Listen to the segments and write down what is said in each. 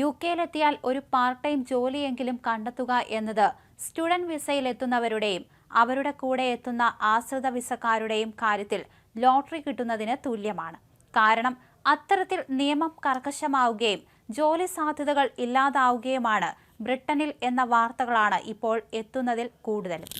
U കെയിലെത്തിയാൽ ഒരു part time ജോലിയെങ്കിലും കണ്ടെത്തുക എന്നത് സ്റ്റുഡന്റ് വിസയിലെത്തുന്നവരുടെയും അവരുടെ കൂടെ എത്തുന്ന ആശ്രിത വിസക്കാരുടെയും കാര്യത്തിൽ ലോട്ടറി കിട്ടുന്നതിന് തുല്യമാണ്. കാരണം അത്തരത്തിൽ നിയമം കർക്കശമാവുകയും ജോലി സാധ്യതകൾ ഇല്ലാതാവുകയുമാണ് ബ്രിട്ടനിൽ എന്ന വാർത്തകളാണ് ഇപ്പോൾ എത്തുന്നതിൽ കൂടുതലും.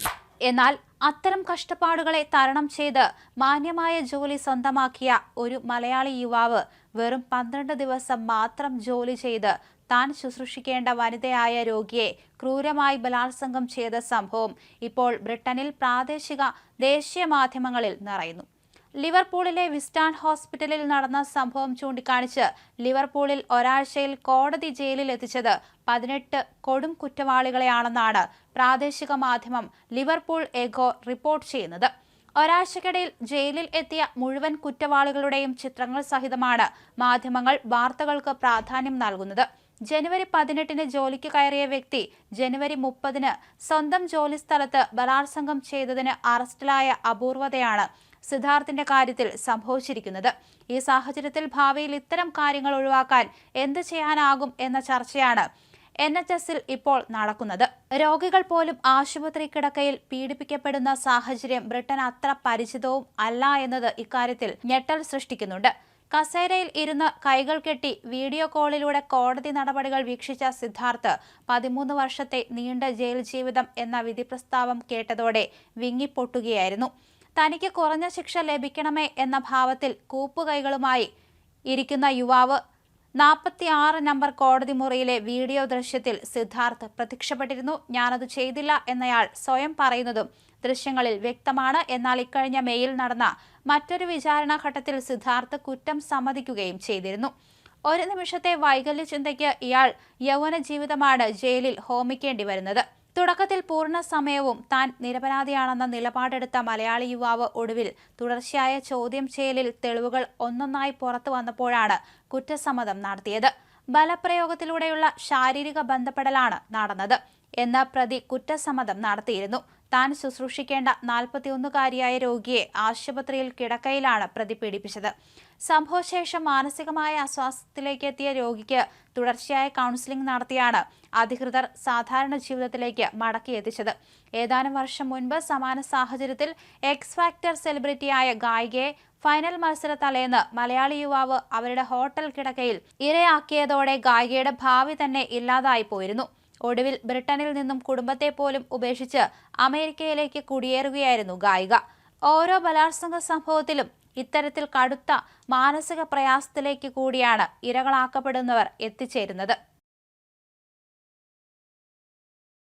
എന്നാൽ അത്തരം കഷ്ടപ്പാടുകളെ തരണം ചെയ്ത് മാന്യമായ ജോലി സ്വന്തമാക്കിയ ഒരു മലയാളി യുവാവ് വെറും പന്ത്രണ്ട് ദിവസം മാത്രം ജോലി ചെയ്ത് താൻ ശുശ്രൂഷിക്കേണ്ട വനിതയായ രോഗിയെ ക്രൂരമായി ബലാത്സംഗം ചെയ്ത സംഭവം ഇപ്പോൾ ബ്രിട്ടനിൽ പ്രാദേശിക ദേശീയ മാധ്യമങ്ങളിൽ നിറയുന്നു. ലിവർപൂളിലെ വിസ്റ്റാൻ ഹോസ്പിറ്റലിൽ നടന്ന സംഭവം ചൂണ്ടിക്കാണിച്ച് ലിവർപൂളിൽ ഒരാഴ്ചയിൽ കോടതി ജയിലിൽ എത്തിച്ചത് പതിനെട്ട് കൊടും കുറ്റവാളികളെയാണെന്നാണ് പ്രാദേശിക മാധ്യമം ലിവർപൂൾ എഗോ റിപ്പോർട്ട് ചെയ്യുന്നത്. ഒരാഴ്ചക്കിടയിൽ ജയിലിൽ എത്തിയ മുഴുവൻ കുറ്റവാളികളുടെയും ചിത്രങ്ങൾ സഹിതമാണ് മാധ്യമങ്ങൾ വാർത്തകൾക്ക് പ്രാധാന്യം നൽകുന്നത്. ജനുവരി പതിനെട്ടിന് ജോലിക്ക് കയറിയ വ്യക്തി ജനുവരി മുപ്പതിന് സ്വന്തം ജോലിസ്ഥലത്ത് ബലാത്സംഗം ചെയ്തതിന് അറസ്റ്റിലായ അപൂർവതയാണ് സിദ്ധാർത്ഥിന്റെ കാര്യത്തിൽ സംഭവിച്ചിരിക്കുന്നത്. ഈ സാഹചര്യത്തിൽ ഭാവിയിൽ ഇത്തരം കാര്യങ്ങൾ ഒഴിവാക്കാൻ എന്ത് ചെയ്യാനാകും എന്ന ചർച്ചയാണ് എൻ എച്ച് എസിൽ ഇപ്പോൾ നടക്കുന്നത്. രോഗികൾ പോലും ആശുപത്രി കിടക്കയിൽ പീഡിപ്പിക്കപ്പെടുന്ന സാഹചര്യം ബ്രിട്ടൻ അത്ര പരിചിതവും അല്ല എന്നത് ഇക്കാര്യത്തിൽ ഞെട്ടൽ സൃഷ്ടിക്കുന്നുണ്ട്. കസേരയിൽ ഇരുന്ന് കൈകൾ കെട്ടി വീഡിയോ കോളിലൂടെ കോടതി നടപടികൾ വീക്ഷിച്ച സിദ്ധാർത്ഥ് പതിമൂന്ന് വർഷത്തെ നീണ്ട ജയിൽ ജീവിതം എന്ന വിധി പ്രസ്താവം കേട്ടതോടെ വിങ്ങിപ്പൊട്ടുകയായിരുന്നു. തനിക്ക് കുറഞ്ഞ ശിക്ഷ ലഭിക്കണമേ എന്ന ഭാവത്തിൽ കൂപ്പുകൈകളുമായി ഇരിക്കുന്ന യുവാവ് നാൽപ്പത്തി ആറ് നമ്പർ കോടതി മുറിയിലെ വീഡിയോ ദൃശ്യത്തിൽ സിദ്ധാർത്ഥ് പ്രത്യക്ഷപ്പെട്ടിരുന്നു. ഞാനത് ചെയ്തില്ല എന്നയാൾ സ്വയം പറയുന്നതും ദൃശ്യങ്ങളിൽ വ്യക്തമാണ്. എന്നാൽ ഇക്കഴിഞ്ഞ മെയിൽ നടന്ന മറ്റൊരു വിചാരണ ഘട്ടത്തിൽ സിദ്ധാർത്ഥ് കുറ്റം സമ്മതിക്കുകയും ചെയ്തിരുന്നു. ഒരു നിമിഷത്തെ വൈകല്യ ചിന്തയ്ക്ക് ഇയാൾ യൗവന ജീവിതമാണ് ജയിലിൽ ഹോമിക്കേണ്ടി വരുന്നത്. തുടക്കത്തിൽ പൂർണ സമയവും താൻ നിരപരാധിയാണെന്ന നിലപാടെടുത്ത മലയാളി യുവാവ് ഒടുവിൽ തുടർച്ചയായ ചോദ്യം ചെയ്യലിൽ തെളിവുകൾ ഒന്നൊന്നായി പുറത്തു വന്നപ്പോഴാണ് കുറ്റസമ്മതം നടത്തിയത്. ബലപ്രയോഗത്തിലൂടെയുള്ള ശാരീരിക ബന്ധപ്പെടലാണ് നടന്നത്. എന്ന പ്രതി കുറ്റസമ്മതം നടത്തിയിരുന്നു. താൻ ശുശ്രൂഷിക്കേണ്ട നാൽപ്പത്തിയൊന്നുകാരിയായ രോഗിയെ ആശുപത്രിയിൽ കിടക്കയിലാണ് പ്രതി പീഡിപ്പിച്ചത് സംഭവശേഷം മാനസികമായ അസ്വാസ്ഥത്തിലേക്ക് എത്തിയ രോഗിക്ക് തുടർച്ചയായ കൗൺസിലിംഗ് നടത്തിയാണ് അധികൃതർ സാധാരണ ജീവിതത്തിലേക്ക് മടക്കിയെത്തിച്ചത് ഏതാനും വർഷം മുൻപ് സമാന സാഹചര്യത്തിൽ എക്സ് ഫാക്ടർ സെലിബ്രിറ്റിയായ ഗായികയെ ഫൈനൽ മത്സര തലേന്ന് മലയാളി യുവാവ് അവരുടെ ഹോട്ടൽ കിടക്കയിൽ ഇരയാക്കിയതോടെ ഗായികയുടെ ഭാവി തന്നെ ഇല്ലാതായി പോയിരുന്നു. ഒടുവിൽ ബ്രിട്ടനിൽ നിന്നും കുടുംബത്തെ പോലും ഉപേക്ഷിച്ച് അമേരിക്കയിലേക്ക് കുടിയേറുകയായിരുന്നു ഗായിക. ഓരോ ബലാത്സംഗ സംഭവത്തിലും ഇത്തരത്തിൽ കടുത്ത മാനസിക പ്രയാസത്തിലേക്ക് കൂടിയാണ് ഇരകളാക്കപ്പെടുന്നവർ എത്തിച്ചേരുന്നത്.